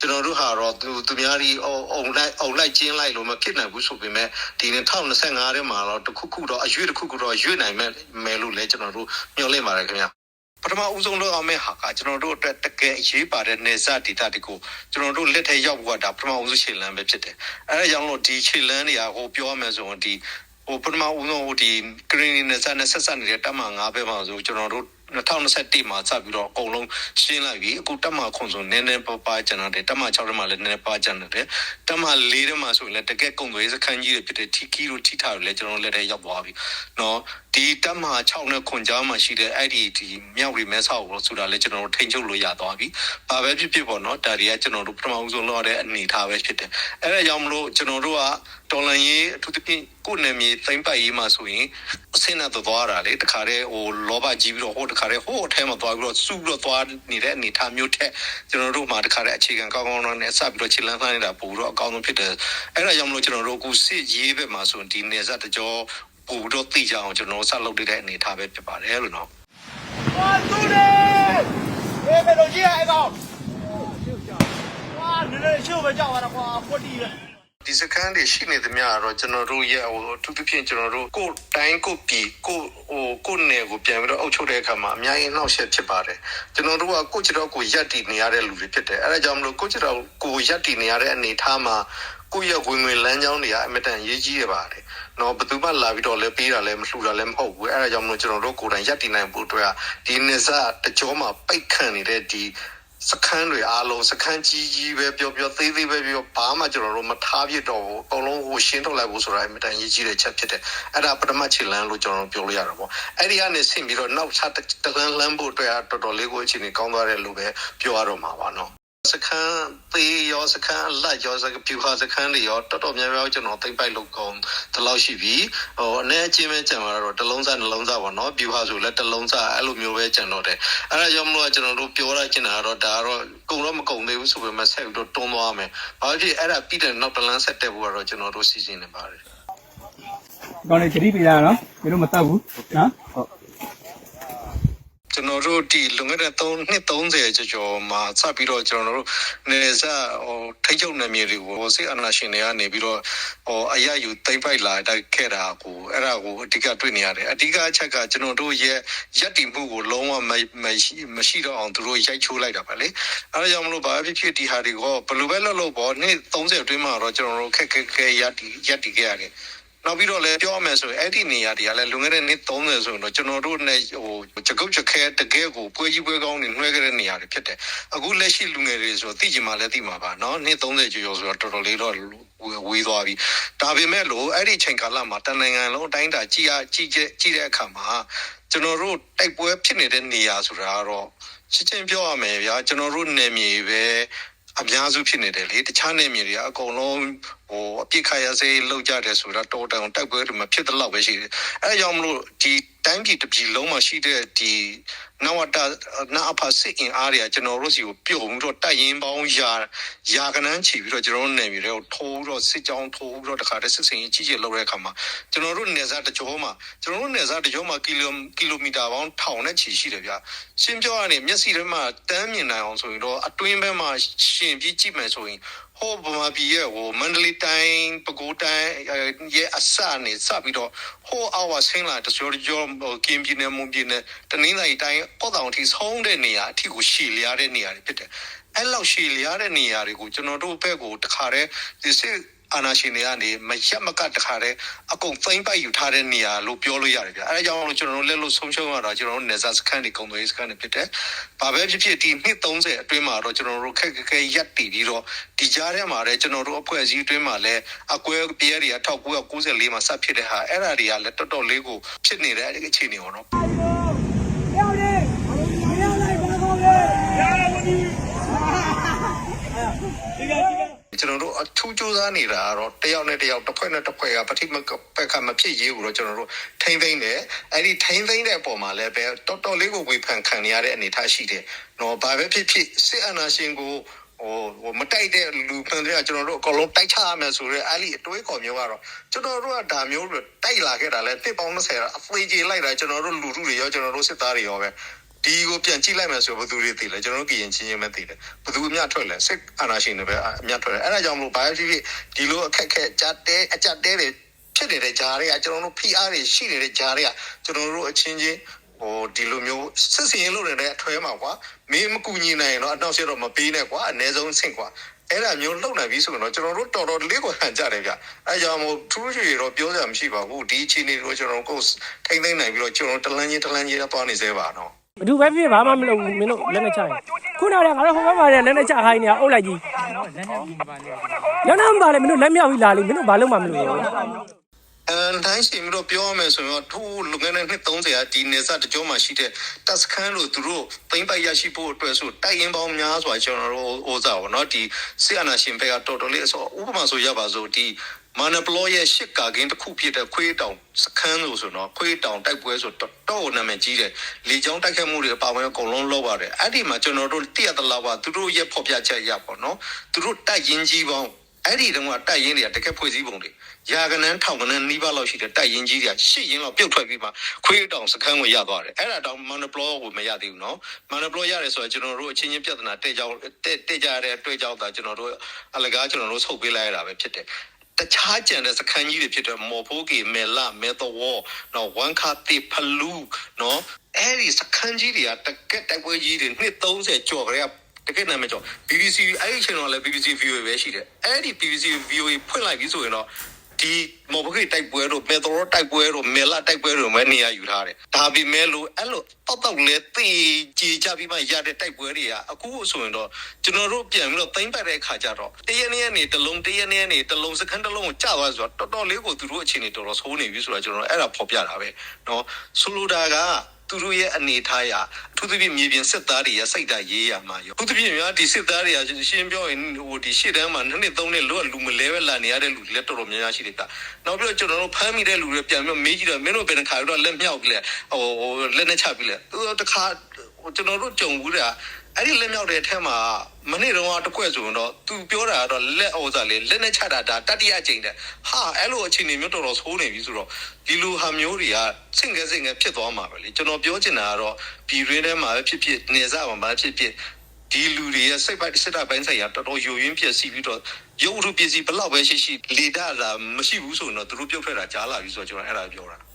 ကျွန်တော်တို့ဟာတော့သူသူများဒီအုံအုံလိုက်အုံလိုက်ကျင်းလိုက်လို့မဖြစ်နိုင်ဘူးဆိုပေမဲ့ဒီ2025ထဲမှာတော့တစ်ခုခုတော့အရွေးတစ်ခုခုတော့ရွေးနိုင်မဲ့မယ်လို့လည်းကျွန်တော်တို့မျှော်လင့်ပါတယ်ခင်ဗျာပထမဦးဆုံးလုပ်အောင်မဲ့ဟာကကျွန်တော်တို့အတွက်တကယ်အရေးပါတဲ့နေစာဒေတာတွေကိုကျွန်တော်တို့လက်ထဲရောက်ဖို့ကဒါပထမဦးဆုံးခြေလှမ်းပဲဖြစ်တယ်အဲဒါကြောင့်လို့ဒီခြေလှမ်းတွေကဟိုပြောရမယ်ဆိုရင်ဒီဟိုပထမဦးဆုံးဟိုဒီ green နဲ့ဆက်နဲ့ဆက်ဆက်နေတဲ့တက်မှ9ပဲမှာဆိုကျွန်တော်တို့ 2021မှာစပြီးတော့အကုန်လုံးရှင်းလိုက်ပြီအခုတက်မှခွန်ဆိုနည်းနည်းပါးပါးကျန်တယ်တက်မှ6ထဲမှာလည်းနည်းနည်းပါးကျန်တယ်တက်မှ4ထဲမှာဆိုရင်လည်းတကယ်ကုံသွေးစခန်းကြီးတွေဖြစ်တဲ့ TK တို့ T ထားတို့လည်းကျွန်တော်တို့လက်ထဲရောက်သွားပြီเนาะဒီတက်မှ6နဲ့ခွန်ကြားမှာရှိတဲ့အဲ့ဒီဒီမြောက်ရီမဲဆောက်လို့ဆိုတာလည်းကျွန်တော်တို့ထိန်ချုပ်လို့ရသွားပြီဘာပဲဖြစ်ဖြစ်ပေါ့เนาะဒါတွေကကျွန်တော်တို့ပထမဦးဆုံးလောက်ရတဲ့အနေအထားပဲဖြစ်တယ်အဲ့ဒါကြောင့်မလို့ကျွန်တော်တို့က တော်လန်ရေးအထူးသဖြင့်ကိုယ်နယ်မြေသိမ့်ပိုက်ရေးမှာဆိုရင်အစင်းနဲ့သွားတာလေတခါတည်းဟိုလောဘကြီးပြီးတော့ဟိုတခါတည်းဟိုအထဲမှာသွားပြီးတော့စူပြီးတော့သွားနေတဲ့အနေအထားမျိုးထက်ကျွန်တော်တို့မှာတခါတည်းအခြေခံကောင်းကောင်းနဲ့စပြီးတော့ခြေလန်းလှမ်းနေတာပို့တော့အကောင်းဆုံးဖြစ်တယ်အဲ့ဒါကြောင့်မလို့ကျွန်တော်တို့အခုစစ်ရေးဘက်မှာဆိုရင်ဒီနေဆက်တကြောပို့တော့သိကြအောင်ကျွန်တော်ဆက်လုပ်နေတဲ့အနေအထားပဲဖြစ်ပါတယ်လို့နော် 哇，兄弟！哎，别着急，哎哥。哇，你这秀被叫完了，哇，火地了。 ဒီစကန်တွေရှိနေသမျှကတော့ကျွန်တော်တို့ရဲ့ဟိုအထူးသဖြင့်ကျွန်တော်တို့ကိုယ်တိုင်းကိုယ်ပြည်ကိုယ်ဟိုကိုယ်နယ်ကိုပြန်ပြီးတော့အုပ်ချုပ်တဲ့အခါမှာအများကြီးနှောက်ယှက်ဖြစ်ပါတယ်ကျွန်တော်တို့ကကိုယ့်ကြတော့ကိုယ်ရက်တည်နေရတဲ့လူတွေဖြစ်တယ်အဲဒါကြောင့်မလို့ကိုယ့်ကြတော့ကိုယ်ရက်တည်နေရတဲ့အနေအထားမှာကိုယ့်ရဲ့ဝင်ဝင်လမ်းကြောင်းတွေကအမတန်ရေးကြီးရပါတယ်နော်ဘယ်သူမှလာပြီးတော့လည်းပေးတာလည်းမလှူတာလည်းမဟုတ်ဘူးအဲဒါကြောင့်မလို့ကျွန်တော်တို့ကိုယ်တိုင်ရက်တည်နိုင်ဖို့အတွက်ကဒီနေစားတကြောမှာပိတ်ခန့်နေတဲ့ဒီ စခန်းတွေအားလုံးစခန်းကြီးကြီးပဲပြောပြောသေးသေးပဲပြောဘာမှကျွန်တော်တို့မထားပြတော့ဘူးအကုန်လုံးဟိုရှင်းထုတ်လိုက်ဖို့ဆိုတာအမြဲတမ်းရေးကြီးတဲ့ချက်ဖြစ်တယ်အဲ့ဒါပထမခြေလမ်းလို့ကျွန်တော်တို့ပြောလို့ရတာပေါ့အဲ့ဒီကနေဆင့်ပြီးတော့နောက်ချက်တကန်းလမ်းဖို့အတွက်တော်တော်လေးကိုအခြေအနေကောင်းသွားတယ်လို့ပဲပြောရတော့မှာပါနော် စခန်းသေးရောစခန်းအလတ်ရောစကပြူဟာစခန်းတွေရောတော်တော်များများကျွန်တော်သိမ့်ပိုက်လုပ်ကောင်းတလောက်ရှိပြီဟိုအနေအချင်းပဲကြံလာတော့တစ်လုံးစားနှလုံးစားပါနော်ပြူဟာဆိုလည်းတစ်လုံးစားအဲ့လိုမျိုးပဲကြံတော့တယ်အဲ့ဒါကြောင့်မလို့ကျွန်တော်တို့ပြောရချင်တာကတော့ဒါကတော့ကုံတော့မကုံသေးဘူးဆိုပေမဲ့ဆက်ပြီးတော့တွန်းသွားမယ်ဘာဖြစ်အဲ့ဒါပြီးတဲ့နောက်တလန်းဆက်တက်ဖို့ကတော့ကျွန်တော်တို့စီစဉ်နေပါတယ်။ကောင်းလေသတိပေးရနော်။ဘယ်လိုမတတ်ဘူးနော်။ဟုတ် ကျွန်တော်တို့ဒီလွန်ခဲ့တဲ့3နှစ်30ကျော်ကျော်မှာစပြီးတော့ကျွန်တော်တို့နေစားဟိုထိတ်ချုပ်နေမြေတွေကိုဟိုစိတ်အနာရှင်တွေကနေပြီးတော့ဟိုအရယူသိမ့်ပိုက်လာတိုက်ခဲ့တာကိုအဲ့ဒါကိုအဓိကတွေ့နေရတယ်အဓိကအချက်ကကျွန်တော်တို့ရဲ့ရက်တည်မှုကိုလုံးဝမမရှိမရှိတော့အောင်သူတို့ရိုက်ချိုးလိုက်တာပဲလေအဲ့ဒါကြောင့်မလို့ဘာဖြစ်ဖြစ်ဒီဟာတွေကိုဘယ်လိုပဲလုပ်လို့ပေါ့နှစ်30အတွင်းမှာတော့ကျွန်တော်တို့ခက်ခက်ခဲရက်တည်ရက်တည်ခဲ့ရတယ် နောက်ပြီးတော့လည်းပြောရမယ်ဆိုရင်အဲ့ဒီနေရာတွေကလည်းလွန်ခဲ့တဲ့နှစ်30ဆိုရင်တော့ကျွန်တော်တို့နဲ့ဟိုကြကုတ်ကြခဲတကယ်ကိုပွဲကြီးပွဲကောင်းတွေနှွှဲခဲ့တဲ့နေရာတွေဖြစ်တယ်အခုလက်ရှိလူငယ်တွေဆိုသိကြမှာလည်းသိမှာပါเนาะနှစ်30ကျော်ကျော်ဆိုတော့တော်တော်လေးတော့ဝေးသွားပြီဒါပေမဲ့လို့အဲ့ဒီချိန်ကာလမှာတန်နိုင်ငံလုံးအတိုင်းတာကြည်ရကြည်ကြကြည်တဲ့အခါမှာကျွန်တော်တို့တိုက်ပွဲဖြစ်နေတဲ့နေရာဆိုတာကတော့ချစ်ချင်းပြောရမယ်ဗျာကျွန်တော်တို့နယ်မြေပဲ အများစုဖြစ်နေတယ်လေတခြားနေမြေတွေကအကုန်လုံး ဟိုအပြစ်ခါရစေးလောက်ကြတယ်ဆိုတော့တော်တောင်တိုက်ပွဲတွေမဖြစ်တဲ့လောက်ပဲရှိတယ်အဲဒါကြောင့်မလို့ဒီတိုင်းပြည်တစ်ပြည်လုံးမှာရှိတဲ့ဒီနဝတနာအဖစစ်အင်အားတွေကကျွန်တော်တို့စီကိုပြုတ်ပြီးတော့တိုက်ရင်ပေါင်းရာရာကနန်းချီပြီးတော့ကျွန်တော်တို့နေမြေတွေကိုထိုးပြီးတော့စစ်ကြောင်းထိုးပြီးတော့တခါတည်းစစ်စင်ကြီးကြီးကြီးလောက်တဲ့အခါမှာကျွန်တော်တို့နေစားတကြောမှာကျွန်တော်တို့နေစားတကြောမှာကီလိုကီလိုမီတာပေါင်းထောင်နဲ့ချီရှိတယ်ဗျရှင်းပြောရရင်မျက်စိထဲမှာတန်းမြင်နိုင်အောင်ဆိုရင်တော့အတွင်းဘက်မှာရှင်ပြီးကြည့်မယ်ဆိုရင်ဟိုဗမာပြည်ရဲ့ဟိုမန္တလေးတိုင်းပဲခူးတိုင်းရဲ့အစနေစပြီးတော့ဟိုအဝဆင်းလာတချို့ကြောဟိုကင်းပြည်နယ်မွန်ပြည်နယ်တနင်္လာရီတိုင်းပေါ့တောင်ထိဆုံးတဲ့နေရာအထိကိုရှည်လျားတဲ့နေရာတွေဖြစ်တယ်အဲ့လောက်ရှည်လျားတဲ့နေရာတွေကိုကျွန်တော်တို့ဘက်ကိုတခါတည်းဒီစစ် အာနာရှင်တွေကနေမရက်မကတခါတည်းအကုန်သိမ့်ပိုက်ယူထားတဲ့နေရာလို့ပြောလို့ရတယ်ဗျအဲဒါကြောင့်လို့ကျွန်တော်တို့လက်လို့ဆုံးရှုံးရတာကျွန်တော်တို့နေစားစခန်းတွေကုန်သွယ်ရေးစခန်းတွေဖြစ်တယ်။ဘာပဲဖြစ်ဖြစ်ဒီနှစ်30အတွင်းမှာတော့ကျွန်တော်တို့ခက်ခက်ခဲရက်တည်ပြီးတော့ဒီကြားထဲမှာလည်းကျွန်တော်တို့အဖွဲ့အစည်းအတွင်းမှာလည်းအကွဲပြဲတွေက1994မှာစဖြစ်တဲ့ဟာအဲ့ဒါတွေကလည်းတော်တော်လေးကိုဖြစ်နေတဲ့အဲ့ဒီအခြေအနေပေါ့နော်။ ကျွန်တော်တို့အထူးစူးစမ်းနေတာကတော့တယောက်နဲ့တယောက်တစ်ဖွဲ့နဲ့တစ်ဖွဲ့ကပဋိမပက္ခမဖြစ်ရေးဘူးတော့ကျွန်တော်တို့ထိမ့်သိမ့်တယ်အဲ့ဒီထိမ့်သိမ့်တဲ့အပေါ်မှာလည်းပဲတော်တော်လေးကိုဝေဖန်ခံရတဲ့အနေအထားရှိတယ်နော်ဘာပဲဖြစ်ဖြစ်စစ်အာဏာရှင်ကိုဟိုဟိုမတိုက်တဲ့လူဖန်တွေကကျွန်တော်တို့အကုန်လုံးတိုက်ချရမယ်ဆိုတော့အဲ့ဒီအတွေးခေါ်မျိုးကတော့ကျွန်တော်တို့ကဒါမျိုးတိုက်လာခဲ့တာလဲတစ်ပေါင်း20အသေးကြီးလိုက်တာကျွန်တော်တို့လူထုတွေရောကျွန်တော်တို့စစ်သားတွေရောပဲ ဒီကိုပြန်ကြည့်လိုက်မယ်ဆိုဘယ်သူတွေသိလဲကျွန်တော်တို့ကရင်ချင်းချင်းပဲသိတယ်ဘယ်သူအများထွက်လဲစစ်အာဏာရှင်တွေပဲအများထွက်တယ်အဲ့ဒါကြောင့်မလို့ဘာဖြစ်ဖြစ်ဒီလိုအခက်ခက်ကြက်တဲအကြက်တဲတွေဖြစ်နေတဲ့ဂျားတွေကကျွန်တော်တို့ PR တွေရှိနေတဲ့ဂျားတွေကကျွန်တော်တို့အချင်းချင်းဟိုဒီလိုမျိုးစစ်စင်လို့နေတဲ့အထွဲမှာကွာမင်းမကူညီနိုင်ရင်တော့အနောက်ရှေ့တော့မပေးနဲ့ကွာအ ਨੇ ဆုံးဆင့်ကွာအဲ့ဒါမျိုးလုံနိုင်ပြီဆိုရင်တော့ကျွန်တော်တို့တော်တော်လေးကိုဟန်ကြတယ်ဗျအဲကြောင့်မို့ထူးထူးတော့ပြောစရာမရှိပါဘူးဒီအချိန်လေးကိုကျွန်တော်ကိုထိမ့်သိမ့်နိုင်ပြီးတော့ကျွန်တော်တလန်းချင်းတလန်းချင်းတော့နေသေးပါတော့ ဘယ်သူပဲဖြစ်ဘာမှမလုပ်ဘူးမင်းတို့လက်နဲ့ချရင်ခုနကငါတို့ဟိုဘက်မှာလည်းလက်နဲ့ချခိုင်းနေတာအုပ်လိုက်ကြီးလက်နဲ့မပါလေမင်းတို့လက်မြောက်ပြီးလာလိမင်းတို့ဘာလုပ်မှမလုပ်ဘူးအန်တိုင်းစီမျိုးပြောရမယ်ဆိုရင်တော့ထူးလူငယ်တဲ့နှစ်30ရာဒီနေစတကြောမှာရှိတဲ့တပ်စခန်းလို့သူတို့သိမ့်ပိုက်ရရှိဖို့အတွက်ဆိုတိုက်ရင်ပေါင်းများစွာကျွန်တော်တို့ဩဇာပေါ့နော်ဒီဆီအနာရှင်ဘက်ကတော်တော်လေးအစောဥပမာဆိုရပါစို့ဒီ မာနပလောရဲ့ရှစ်ကာကင်းတစ်ခုဖြစ်တဲ့ခွေးတောင်စခန်းလို့ဆိုတော့ခွေးတောင်တိုက်ပွဲဆိုတော့တော့နာမည်ကြီးတယ်လေကြောင်းတိုက်ခတ်မှုတွေအပါအဝင်အကုန်လုံးလုပ်ရတယ်အဲ့ဒီမှာကျွန်တော်တို့တည့်ရတလောက်ကသူတို့ရဲ့ဖော်ပြချက်ရပေါ့နော်သူတို့တိုက်ရင်ကြီးပေါင်းအဲ့ဒီတုန်းကတိုက်ရင်တွေကတကယ်ဖွဲ့စည်းပုံတွေရာကနန်းထောင်ကနန်းနီးပါးလောက်ရှိတဲ့တိုက်ရင်ကြီးတွေကရှစ်ရင်လောက်ပြုတ်ထွက်ပြီးမှခွေးတောင်စခန်းကိုရသွားတယ်အဲ့ဒါတောင်မန်နပလောကိုမရသေးဘူးနော်မန်နပလောရတယ်ဆိုတော့ကျွန်တော်တို့အချင်းချင်းပြဿနာတဲ့ကြောင်းတဲ့တဲ့ကြတဲ့တွေ့ကြောင်းတာကျွန်တော်တို့အလကားကျွန်တော်တို့ဆုတ်ပေးလိုက်ရတာပဲဖြစ်တယ် တခြားကြံတဲ့စခန်းကြီးတွေဖြစ်တဲ့မော်ဖိုးကီမဲလာမဲသဝေါ်နော်ဝန်ခါတိဖလူနော်အဲ့ဒီစခန်းကြီးတွေကတကက်တိုက်ပွဲကြီးတွေနှစ်30ကျော်ကြတဲ့တကယ်နာမည်ကျော် BBC အဲ့ဒီအချိန်တော့လည်း BBC VOA ပဲရှိတယ်အဲ့ဒီ BBC VOA ဖွင့်လိုက်ပြီဆိုရင်တော့ ဒီမော်ဘဂိတ်တိုက်ပွဲတို့မေထရိုတိုက်ပွဲတို့မေလာတိုက်ပွဲတို့မဲနေရာယူထားတယ်ဒါပေမဲ့လို့အဲ့လိုတောက်တောက်လဲတေးကြည်ကြပြီးမှရတဲ့တိုက်ပွဲတွေကအခုဆိုရင်တော့ကျွန်တော်တို့ပြန်ပြီးတော့သိမ့်ပတ်တဲ့အခါကျတော့တရက်နေ့နေ့တလုံးတရက်နေ့နေ့တလုံးစခန်းတလုံးကိုကြာသွားဆိုတော့တော်တော်လေးကိုသူတို့အခြေအနေတော်တော်ဆိုးနေပြီဆိုတော့ကျွန်တော်အဲ့ဒါဖော်ပြတာပဲเนาะဆိုလိုတာက သူတို့ရဲ့အနေထားရအထူးသဖြင့်မြေပြင်စစ်သားတွေရဲ့စိတ်ဓာတ်ရေးရမှာရောအထူးသဖြင့်များဒီစစ်သားတွေကရှင်းပြောရင်ဟိုဒီရှေ့တန်းမှာနှစ်နှစ်သုံးနှစ်လောကလူမလဲပဲလာနေရတဲ့လူတွေလည်းတော်တော်များများရှိတယ်ကနောက်ပြီးတော့ကျွန်တော်တို့ဖမ်းမိတဲ့လူတွေပြန်ပြီးမေးကြည့်တော့မင်းတို့ဘယ်နှခါတော့လက်မြောက်ပြီလဲဟိုဟိုလက်နဲ့ချပြီလဲသူတို့တခါဟိုကျွန်တော်တို့ကြုံဘူးတာအဲ့ဒီလက်မြောက်တဲ့အထက်မှာ မနေ့တုန်းကတစ်ခွက်ဆိုရင်တော့သူပြောတာကတော့လက်ဩဇာလေးလက်နဲ့ချတာဒါတတိယအကြိမ်တဲ့ဟာအဲ့လိုအခြေအနေမျိုးတော်တော်ဆိုးနေပြီဆိုတော့ဒီလိုဟာမျိုးတွေကစင်ကဲစင်ကဲဖြစ်သွားမှာပဲလေကျွန်တော်ပြောချင်တာကတော့ပြည်ရင်းထဲမှာပဲဖြစ်ဖြစ်နေစားမှာပဲဖြစ်ဖြစ်ဒီလူတွေရဲ့စိတ်ပိုင်းစစ်တပ်ပိုင်းဆိုင်ရာတော်တော်ယိုယွင်းပြည့်စည်ပြီးတော့ရုပ်ထုပစ္စည်းဘလောက်ပဲရှိရှိလေဒတာမရှိဘူးဆိုရင်တော့သူတို့ပြုတ်ထွက်တာကြားလာပြီဆိုတော့ကျွန်တော်အဲ့ဒါပြောတာ